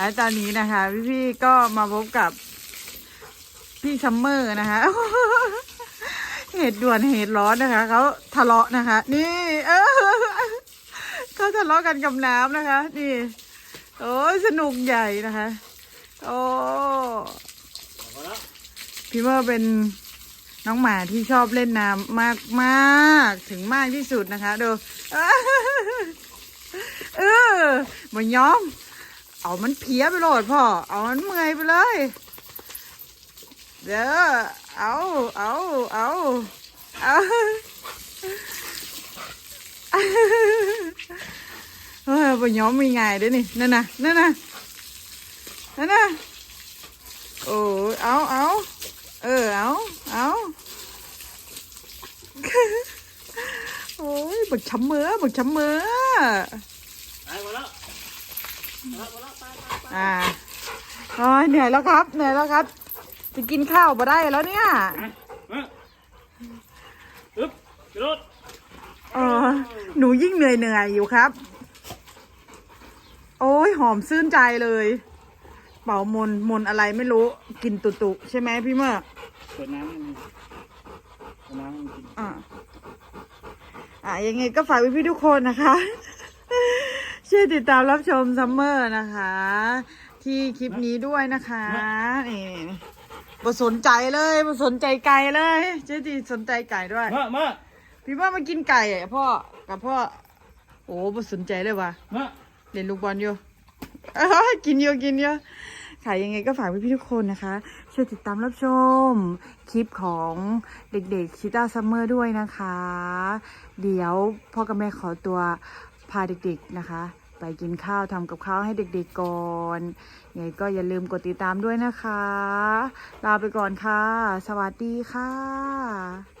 และตอนนี้นะคะ พี่ๆก็มาพบกับพี่ซัมเมอร์นะคะ เหตุด่วนเหตุร้อนนะคะเขาทะเลาะนะคะ นี่ เออเขาทะเลาะกันกับน้ำนะคะ นี่ โอ้ยสนุกใหญ่นะคะ โอ้พี่เมอร์เป็นน้องหมาที่ชอบเล่นน้ำมากมากๆถึงมากที่สุดนะคะดูเออมันยอม เอามันเพี้ยไปโหลดพ่อ เอามันเมื่อยไปเลย เด้อ เอา เอา เอา เอาเฮ้ยมันยอมมีไงเด้อนี่ นั่นน่ะ นั่นน่ะ นั่นน่ะ โอ้ยเอาเอาเออ เอาเอาโอ้ยบึกช้ำมือบึกช้ำมือ อ่าโอ้ยเหนื่อยแล้วครับ เหนื่อยแล้วครับ จะกินข้าวมาได้แล้วเนี่ยมาอึ๊บกระโดดเออหนูยิ่งเหนื่อยเหนื่อยอยู่ครับ โอ้ยหอมซื่นใจเลย เป่ามนมนอะไรไม่รู้ กินตุตุใช่ไหมพี่เมื่อเปิดน้ำให้มันเปิดน้ำให้มันกินอ่าอะยังไงก็ฝากพี่ๆทุกคนนะคะ ช่วยติดตามรับชมซัมเมอร์นะคะ ที่คลิปนี้ด้วยนะคะนี่บ่สนใจเลยบ่สนใจไก่เลย เจ๊ดีสนใจไก่ด้วย มามาพี่ว่ามากินไก่อะพ่อกับพ่อ โอ้บ่สนใจเลยว่ะมาเล่นลูกบอลอยู่อ้าวกินเยอะกินเยอะค่ะยังไงก็ฝากพี่ๆทุกคนนะคะ ช่วยติดตามรับชมคลิปของเด็กๆชิต้าซัมเมอร์ด้วยนะคะ เดี๋ยวพ่อกับแม่ขอตัวพาเด็กๆนะคะ ไปกินข้าวทำกับข้าวให้เด็กๆก่อนยังไงก็อย่าลืมกดติดตามด้วยนะคะ ลาไปก่อนค่ะ สวัสดีค่ะ